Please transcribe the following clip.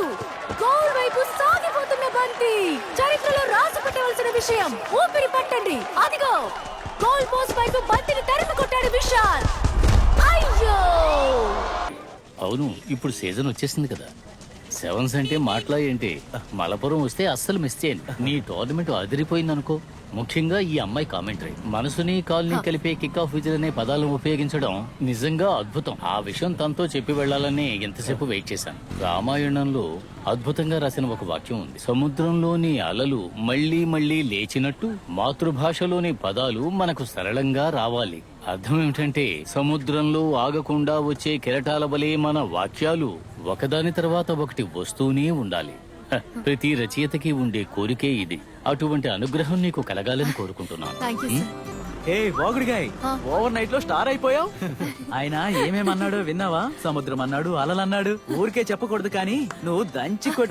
కాదు. గోల్ వైపు సాగిపోతున్న బంతి. చరిత్రలో రాసి పెట్టవలసిన విషయం ఊపిరి పట్టండి. అదిగో గోల్ పోస్ట్ వైపు బంతిని తరిమి కొట్టాడు విశాల్. అయ్యో! అవును ఇప్పుడు సీజన్ వచ్చేసింది కదా. సెవెన్స్ అంటే మాటలా ఏంటి? మలపురం వస్తే అస్సలు మిస్ చేయండి నీ టోర్నమెంట్ అదిరిపోయింది అనుకో ముఖ్యంగా ఈ అమ్మాయి కామెంటరీ మనసుని కాల్ని కలిపే కిక్ ఆఫ్ విజిల్ అనే పదాలను ఉపయోగించడం నిజంగా అద్భుతం. ఆ విషయం తనతో చెప్పి వెళ్ళాలని ఎంతసేపు వెయిట్ చేశాను. రామాయణంలో అద్భుతంగా రాసిన ఒక వాక్యం ఉంది. సముద్రంలోని అలలు మళ్ళీ మళ్ళీ లేచినట్టు మాతృభాషలోని పదాలు మనకు సరళంగా రావాలి. అర్థం ఏమిటంటే సముద్రంలో ఆగకుండా వచ్చే కెరటాల వలె మన వాక్యాలు ఒకదాని తర్వాత ఒకటి వస్తూనే ఉండాలి. ప్రతి రచయితకి ఉండే కోరికే ఇది. అటువంటి అనుగ్రహం నీకు కలగాలని కోరుకుంటున్నాను. ఏ వాగుడిగాయ్. ఓవర్ నైట్లో స్టార్ అయిపోయావు? ఆయన ఏమేమన్నాడో విన్నావా? సముద్రం అన్నాడు అలలు అన్నాడు ఊరికే చెప్పకూడదు కానీ నువ్వు దంచి కొట్టే